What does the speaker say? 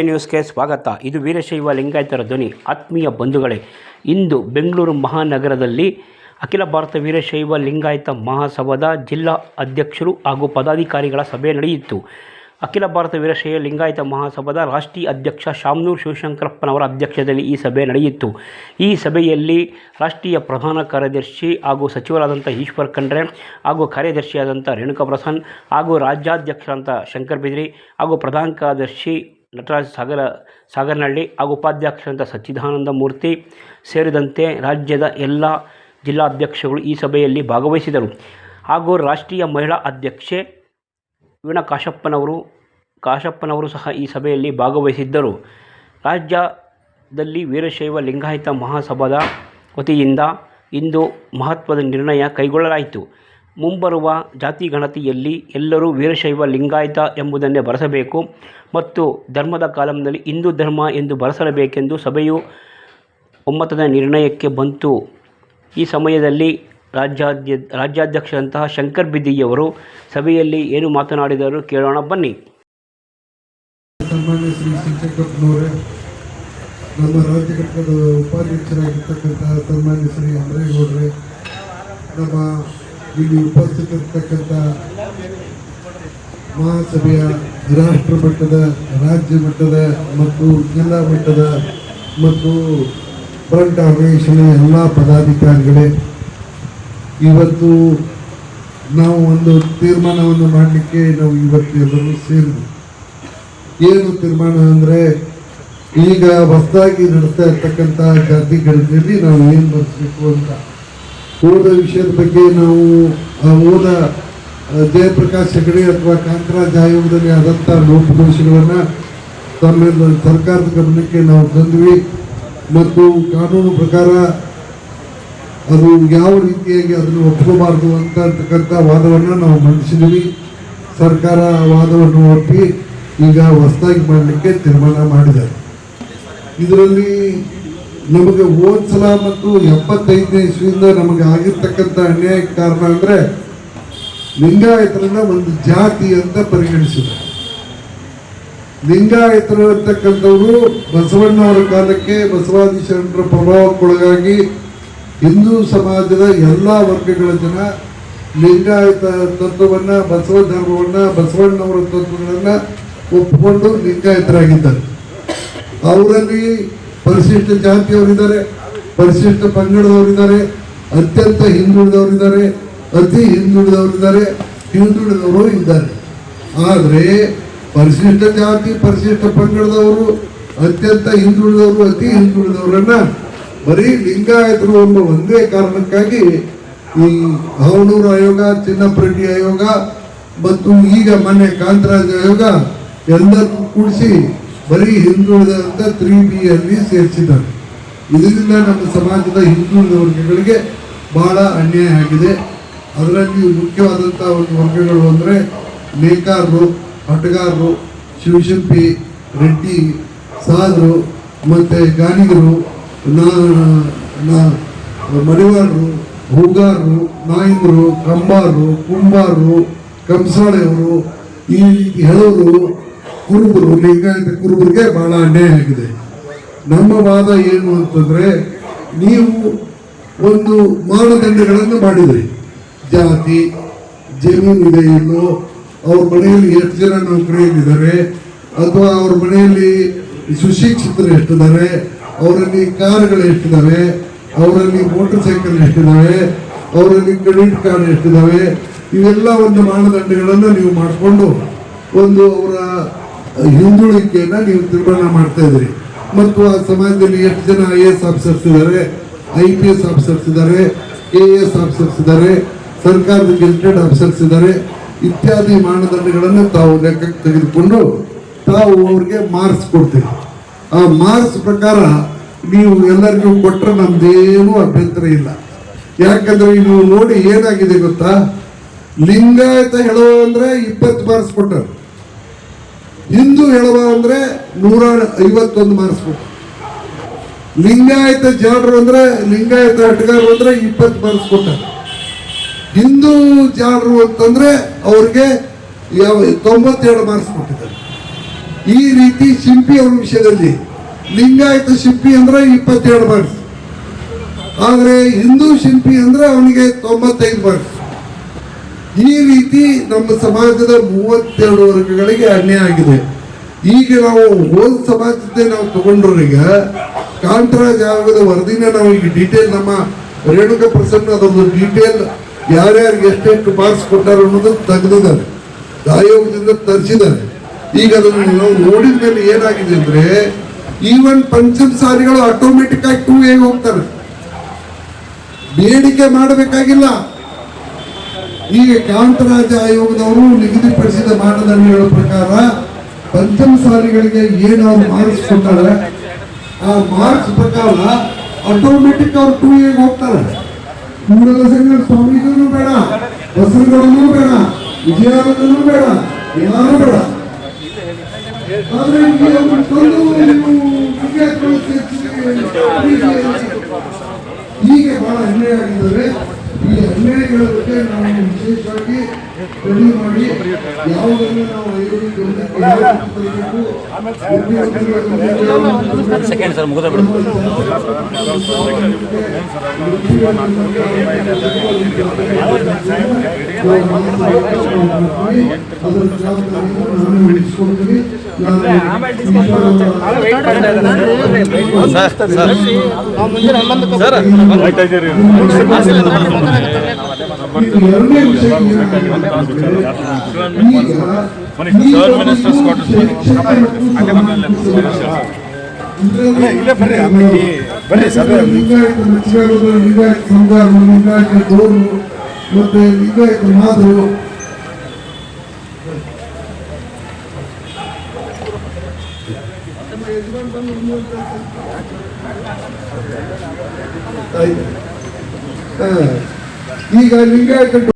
ನ್ಯೂಸ್ಗೆ ಸ್ವಾಗತ. ಇದು ವೀರಶೈವ ಲಿಂಗಾಯತರ ಧ್ವನಿ. ಆತ್ಮೀಯ ಬಂಧುಗಳೇ, ಇಂದು ಬೆಂಗಳೂರು ಮಹಾನಗರದಲ್ಲಿ ಅಖಿಲ ಭಾರತ ವೀರಶೈವ ಲಿಂಗಾಯತ ಮಹಾಸಭಾದ ಜಿಲ್ಲಾ ಅಧ್ಯಕ್ಷರು ಹಾಗೂ ಪದಾಧಿಕಾರಿಗಳ ಸಭೆ ನಡೆಯಿತು. ಅಖಿಲ ಭಾರತ ವೀರಶೈವ ಲಿಂಗಾಯತ ಮಹಾಸಭಾದ ರಾಷ್ಟ್ರೀಯ ಅಧ್ಯಕ್ಷ ಶಾಮನೂರು ಶಿವಶಂಕರಪ್ಪನವರ ಅಧ್ಯಕ್ಷತೆಯಲ್ಲಿ ಈ ಸಭೆ ನಡೆಯಿತು. ಈ ಸಭೆಯಲ್ಲಿ ರಾಷ್ಟ್ರೀಯ ಪ್ರಧಾನ ಕಾರ್ಯದರ್ಶಿ ಹಾಗೂ ಸಚಿವರಾದಂಥ ಈಶ್ವರ್ ಖಂಡ್ರೆ ಹಾಗೂ ಕಾರ್ಯದರ್ಶಿಯಾದಂಥ ರೇಣುಕಾ ಪ್ರಸಾದ್ ಹಾಗೂ ರಾಜ್ಯಾಧ್ಯಕ್ಷರಾದಂಥ ಶಂಕರ್ ಬಿದ್ರಿ ಹಾಗೂ ಪ್ರಧಾನ ಕಾರ್ಯದರ್ಶಿ ನಟರಾಜ್ ಸಾಗರ, ಸಾಗರನಹಳ್ಳಿ ಹಾಗೂ ಉಪಾಧ್ಯಕ್ಷರಂಥ ಸಚ್ಚಿದಾನಂದ ಮೂರ್ತಿ ಸೇರಿದಂತೆ ರಾಜ್ಯದ ಎಲ್ಲ ಜಿಲ್ಲಾಧ್ಯಕ್ಷಗಳು ಈ ಸಭೆಯಲ್ಲಿ ಭಾಗವಹಿಸಿದರು. ಹಾಗೂ ರಾಷ್ಟ್ರೀಯ ಮಹಿಳಾ ಅಧ್ಯಕ್ಷೆ ವೀಣಾ ಕಾಶಪ್ಪನವರು ಕಾಶಪ್ಪನವರು ಸಹ ಈ ಸಭೆಯಲ್ಲಿ ಭಾಗವಹಿಸಿದ್ದರು. ರಾಜ್ಯದಲ್ಲಿ ವೀರಶೈವ ಲಿಂಗಾಯತ ಮಹಾಸಭಾದ ವತಿಯಿಂದ ಇಂದು ಮಹತ್ವದ ನಿರ್ಣಯ ಕೈಗೊಳ್ಳಲಾಯಿತು. ಮುಂಬರುವ ಜಾತಿ ಗಣತಿಯಲ್ಲಿ ಎಲ್ಲರೂ ವೀರಶೈವ ಲಿಂಗಾಯತ ಎಂಬುದನ್ನೇ ಬಳಸಬೇಕು ಮತ್ತು ಧರ್ಮದ ಕಾಲಂನಲ್ಲಿ ಹಿಂದೂ ಧರ್ಮ ಎಂದು ಬಳಸಲೇಬೇಕೆಂದು ಸಭೆಯು ಒಮ್ಮತದ ನಿರ್ಣಯಕ್ಕೆ ಬಂತು. ಈ ಸಮಯದಲ್ಲಿ ರಾಜ್ಯಾಧ್ಯ ರಾಜ್ಯಾಧ್ಯಕ್ಷರಂತಹ ಶಂಕರ್ ಬಿದ್ದಿಯವರು ಸಭೆಯಲ್ಲಿ ಏನು ಮಾತನಾಡಿದರು ಕೇಳೋಣ ಬನ್ನಿ. ನಮ್ಮ ರಾಜ್ಯ ಘಟಕದ ಉಪಾಧ್ಯಕ್ಷರಾಗಿರ್ತಕ್ಕಂತಹ ಸನ್ಮಾನ್ಯ ಶ್ರೀ ಅಂದ್ರೇಗೌಡ್ರೆ ನಮ್ಮ ಇಲ್ಲಿ ಉಪಸ್ಥಿತರಿರ್ತಕ್ಕಂಥ ಮಹಾಸಭೆಯ ರಾಷ್ಟ್ರ ಮಟ್ಟದ, ರಾಜ್ಯ ಮಟ್ಟದ ಮತ್ತು ಜಿಲ್ಲಾ ಮಟ್ಟದ ಮತ್ತು ಫ್ರಂಟ್ ಆರ್ಗನೈಸೇಷನ್ ಎಲ್ಲ ಪದಾಧಿಕಾರಿಗಳೇ, ಇವತ್ತು ನಾವು ಒಂದು ತೀರ್ಮಾನವನ್ನು ಮಾಡಲಿಕ್ಕೆ ನಾವು ಇವತ್ತು ಎಲ್ಲರೂ ಸೇರಿದ್ವಿ. ಏನು ತೀರ್ಮಾನ ಅಂದರೆ, ಈಗ ಹೊಸದಾಗಿ ನಡೆಸ್ತಾ ಇರ್ತಕ್ಕಂಥ ಗಣತಿಯಲ್ಲಿ ನಾವು ಏನು ಬರೆಸಬೇಕು ಅಂತ? ಹೋದ ವಿಷಯದ ಬಗ್ಗೆ ನಾವು ಹೋದ ಜಯಪ್ರಕಾಶ್ ಹೆಗಡೆ ಅಥವಾ ಕಾಂತರಾಜ್ ಆಯೋಗದಲ್ಲಿ ಆದಂಥ ಲೋಪದೋಷಗಳನ್ನು ತಮ್ಮ ಸರ್ಕಾರದ ಗಮನಕ್ಕೆ ನಾವು ತಂದ್ವಿ. ಮತ್ತು ಕಾನೂನು ಪ್ರಕಾರ ಅದು ಯಾವ ರೀತಿಯಾಗಿ ಅದನ್ನು ಒಪ್ಪಬಾರದು ಅಂತ ಅಂತಕ್ಕಂಥ ವಾದವನ್ನು ನಾವು ಮಂಡಿಸಿದ್ವಿ. ಸರ್ಕಾರ ವಾದವನ್ನು ಒಪ್ಪಿ ಈಗ ಹೊಸದಾಗಿ ಮಾಡಲಿಕ್ಕೆ ತೀರ್ಮಾನ ಮಾಡಿದ್ದಾರೆ. ಇದರಲ್ಲಿ ನಮಗೆ ಸಲ ಮತ್ತು ಎಪ್ಪತ್ತೈದನೇ ಇಸ್ವಿಯಿಂದ ನಮಗೆ ಆಗಿರ್ತಕ್ಕಂಥ ಅನ್ಯಾಯಕ್ಕೆ ಕಾರಣ ಅಂದರೆ ಲಿಂಗಾಯತರನ್ನ ಒಂದು ಜಾತಿ ಅಂತ ಪರಿಗಣಿಸಿದೆ ಲಿಂಗಾಯತರು ಅಂತಕ್ಕಂಥವರು ಬಸವಣ್ಣವರ ಕಾಲಕ್ಕೆ ಬಸವಾದಿ ಶರಣರ ಪ್ರಭಾವಕ್ಕೊಳಗಾಗಿ ಹಿಂದೂ ಸಮಾಜದ ಎಲ್ಲ ವರ್ಗಗಳ ಜನ ಲಿಂಗಾಯತ ತತ್ವವನ್ನ, ಬಸವ ಧರ್ಮವನ್ನ, ಬಸವಣ್ಣವರ ತತ್ವಗಳನ್ನು ಒಪ್ಪಿಕೊಂಡು ಲಿಂಗಾಯತರಾಗಿದ್ದಾರೆ. ಅವರಲ್ಲಿ ಪರಿಶಿಷ್ಟ ಜಾತಿಯವರಿದ್ದಾರೆ, ಪರಿಶಿಷ್ಟ ಪಂಗಡದವರಿದ್ದಾರೆ, ಅತ್ಯಂತ ಹಿಂದುಳಿದವರಿದ್ದಾರೆ, ಅತಿ ಹಿಂದುಳಿದವರಿದ್ದಾರೆ, ಹಿಂದುಳಿದವರು ಇದ್ದಾರೆ. ಆದರೆ ಪರಿಶಿಷ್ಟ ಜಾತಿ, ಪರಿಶಿಷ್ಟ ಪಂಗಡದವರು, ಅತ್ಯಂತ ಹಿಂದುಳಿದವರು, ಅತಿ ಹಿಂದುಳಿದವರನ್ನ ಬರೀ ಲಿಂಗಾಯತರು ಎಂಬ ಒಂದೇ ಕಾರಣಕ್ಕಾಗಿ ಈ ಹಾವನೂರು ಆಯೋಗ, ಚಿನ್ನಪ್ರೆಡ್ಡಿ ಆಯೋಗ ಮತ್ತು ಈಗ ಮೊನ್ನೆ ಕಾಂತರಾಜ ಆಯೋಗ ಎಲ್ಲರೂ ಕೂಡಿಸಿ ಬರೀ ಹಿಂದುಳಿದಂತ ತ್ರೀ ಬಿ ಅಲ್ಲಿ ಸೇರಿಸಿದ್ದಾರೆ. ಇದರಿಂದ ನಮ್ಮ ಸಮಾಜದ ಹಿಂದುಳಿದ ವರ್ಗಗಳಿಗೆ ಬಹಳ ಅನ್ಯಾಯ ಆಗಿದೆ. ಅದರಲ್ಲಿ ಮುಖ್ಯವಾದಂಥ ಒಂದು ವರ್ಗಗಳು ಅಂದರೆ ನೇಕಾರರು, ಹಟಗಾರರು ಶಿವಶಿಲ್ಪಿ ರೆಡ್ಡಿ, ಸಾಧು ಮತ್ತು ಗಾನಿಗರು ಮಡಿವಾರರು ಹೂಗಾರರು ನಾಯಿಂದರು ಕಂಬಾರರು ಕುಂಬಾರರು ಕಂಸಾಳೆಯವರು ಈ ರೀತಿ ಹೇಳೋರು ಕುರುಬರು ಲಿಂಗಾಯತ ಕುರುಬರಿಗೆ ಬಹಳ ಅನ್ಯಾಯ ಆಗಿದೆ. ನಮ್ಮ ವಾದ ಏನು ಅಂತಂದ್ರೆ, ನೀವು ಒಂದು ಮಾನದಂಡಗಳನ್ನು ಮಾಡಿದ್ರಿ. ಜಾತಿ, ಜಮೀನು ಇದೆ ಇಲ್ಲೋ, ಅವ್ರ ಮನೆಯಲ್ಲಿ ಎಷ್ಟು ಜನ ನೌಕರಿಯಲ್ಲಿದ್ದಾರೆ, ಅಥವಾ ಅವ್ರ ಮನೆಯಲ್ಲಿ ಸುಶಿಕ್ಷಿತರು ಎಷ್ಟಿದ್ದಾರೆ, ಅವರಲ್ಲಿ ಕಾರ್ಗಳು ಎಷ್ಟಿದ್ದಾವೆ, ಅವರಲ್ಲಿ ಮೋಟರ್ ಸೈಕಲ್ ಎಷ್ಟಿದ್ದಾವೆ, ಅವರಲ್ಲಿ ಕ್ರೆಡಿಟ್ ಕಾರ್ಡ್ ಎಷ್ಟಿದ್ದಾವೆ, ಇವೆಲ್ಲ ಒಂದು ಮಾನದಂಡಗಳನ್ನು ನೀವು ಮಾಡಿಕೊಂಡು ಒಂದು ಅವರ ಹಿಂದುಳಿಕೆಯನ್ನ ನೀವು ತೀರ್ಮಾನ ಮಾಡ್ತಾ ಇದ್ರಿ ಮತ್ತು ಆ ಸಮಾಜದಲ್ಲಿ ಎಷ್ಟು ಜನ ಐ ಎ ಎಸ್ ಆಫೀಸರ್ಸ್ ಇದ್ದಾರೆ? ಐ ಪಿ ಎಸ್ ಆಫೀಸರ್ಸ್ ಇದ್ದಾರೆ ಕೆ ಎಸ್ ಆಫೀಸರ್ಸ್ ಇದ್ದಾರೆ, ಸರ್ಕಾರದ ಗೆಜೆಟೆಡ್ ಆಫೀಸರ್ಸ್ ಇದ್ದಾರೆ. ಇತ್ಯಾದಿ ಮಾನದಂಡಗಳನ್ನು ತಾವು ಲೆಕ್ಕಕ್ಕೆ ತೆಗೆದುಕೊಂಡು ತಾವು ಅವ್ರಿಗೆ ಮಾರ್ಕ್ಸ್ ಕೊಡ್ತೀವಿ ಆ ಮಾರ್ಕ್ಸ್ ಪ್ರಕಾರ ನೀವು ಎಲ್ಲರಿಗೂ ಕೊಟ್ಟರೆ ನಮ್ದೇನೂ ಅಭ್ಯಂತರ ಇಲ್ಲ. ಯಾಕಂದ್ರೆ ನೀವು ನೋಡಿ ಏನಾಗಿದೆ ಗೊತ್ತಾ? ಲಿಂಗಾಯತ ಹೇಳೋ ಅಂದರೆ ಇಪ್ಪತ್ತು ಮಾರ್ಕ್ಸ್ ಕೊಟ್ಟರು ಹಿಂದೂ ಹೇಳುವ ಅಂದ್ರೆ ನೂರ ಐವತ್ತೊಂದು ಕೊಟ್ಟರು ಲಿಂಗಾಯತ ಜಾಡರು ಅಂದ್ರೆ ಲಿಂಗಾಯತ ಹಟಗಾರರು ಅಂದರೆ ಇಪ್ಪತ್ತು ಮಾರ್ಕ್ಸ್ ಕೊಟ್ಟರು. ಹಿಂದೂ ಜಾಡರು ಅಂತಂದ್ರೆ ಅವ್ರಿಗೆ ಯಾವ ತೊಂಬತ್ತೆರಡು ಮಾರ್ಕ್ಸ್ ಕೊಟ್ಟಿದ್ದಾರೆ. ಈ ರೀತಿ ಶಿಂಪಿ ಅವ್ರ ವಿಷಯದಲ್ಲಿ ಲಿಂಗಾಯತ ಶಿಂಪಿ ಅಂದ್ರೆ ಇಪ್ಪತ್ತೆರಡು ಮಾರ್ಕ್ಸ್. ಆದರೆ ಹಿಂದೂ ಶಿಲ್ಪಿ ಅಂದ್ರೆ ಅವನಿಗೆ ತೊಂಬತ್ತೈದು ಮಾರ್ಕ್ಸ್. ಈ ರೀತಿ ನಮ್ಮ ಸಮಾಜದ ಮೂವತ್ತೆರಡು ವರ್ಗಗಳಿಗೆ ಅನ್ಯಾಯ ಆಗಿದೆ. ಈಗ ನಾವು ಹೋಲ್ ಸಮಾಜದ ನಾವು ತಗೊಂಡ್ರೀಗ ಕಾಂಟ್ರಾ ಜಾಗದ ವರದಿನ ನಾವು ಈಗ ಡೀಟೇಲ್ ನಮ್ಮ ರೇಣುಕ ಪ್ರಸನ್ನ ಅದೊಂದು ಡೀಟೇಲ್ ಯಾರ್ಯಾರಿಗೆ ಎಷ್ಟೆಷ್ಟು ಮಾರ್ಕ್ಸ್ ಕೊಟ್ಟಾರ ಅನ್ನೋದು ತೆಗೆದಿದ್ದಾರೆ. ಆಯೋಗದಿಂದ ತರಿಸಿದ್ದಾರೆ. ಈಗ ಅದನ್ನು ನಾವು ನೋಡಿದ ಮೇಲೆ ಏನಾಗಿದೆ ಅಂದ್ರೆ ಈವನ್ ಪಂಚಮ ಸಾರಿಗಳು ಆಟೋಮೆಟಿಕ್ ಆಗಿ ಟೂ ಹೇಗೆ ಹೋಗ್ತಾರೆ. ಬೇಡಿಕೆ ಮಾಡಬೇಕಾಗಿಲ್ಲ. ಈಗ ಕಾಂತರಾಜ ಆಯೋಗದವರು ನಿಗದಿಪಡಿಸಿದ ಮಾನದಂಡಗಳ ಪ್ರಕಾರ ಪಂಚಮ ಸಾಲಿಗಳಿಗೆ ಏನು ಅವ್ರು ಮಾರ್ಕ್ಸ್ ಕೊಟ್ಟಾರೆ, ಆ ಮಾರ್ಕ್ಸ್ ಪ್ರಕಾರ ಆಟೋಮೆಟಿಕ್ ಅವ್ರು ಟೂ ಎಗೆ ಹೋಗ್ತಾರೆ. ಕೂಡಲ ಸಂಘ ಸ್ವಾಮಿಗೂ ಬೇಡ, ಬಸವಗೌಡನೂ ಬೇಡ, ವಿಜಯಾನಂದನೂ ಬೇಡ, ಯಾರು ಬೇಡ. ಈಗ ಈಗ ಬಹಳ ಹೆಮ್ಮೆ ಆಗಿದ್ದಾರೆ ಈ ಅನ್ಯಾಯಗಳ ಬಗ್ಗೆ ನಾವು ವಿಶೇಷವಾಗಿ ಸ್ಟಡಿ ಮಾಡಿ ಯಾವುದನ್ನು ನಾವು ಐದು ಸೆಕೆಂಡ್ ಸರ್ ಮುಗಿದ ಸರ್ ಸರ್ ವಹಿಸಿಕೊಳ್ತೀನಿ. ನಾನು ಸರ್ ಏನಾಗಿದೆ ಅಂದ್ರೆ, ಈಗ Sir, ministers got to speak. ಇಲ್ಲೇ ಬರ್ರಿ ಬರ್ರಿ ಲಿಂಗಾಯತ ಮಚ್ಚಿಗಾರರು ಲಿಂಗಾಯತ ಸಂಘಾರರು ಲಿಂಗಾಯತ ದೋರು ಮತ್ತೆ ಲಿಂಗಾಯತ ಮಾದರು ಆಯ್ತು. ಹಾ. ಈಗ ಲಿಂಗಾಯತ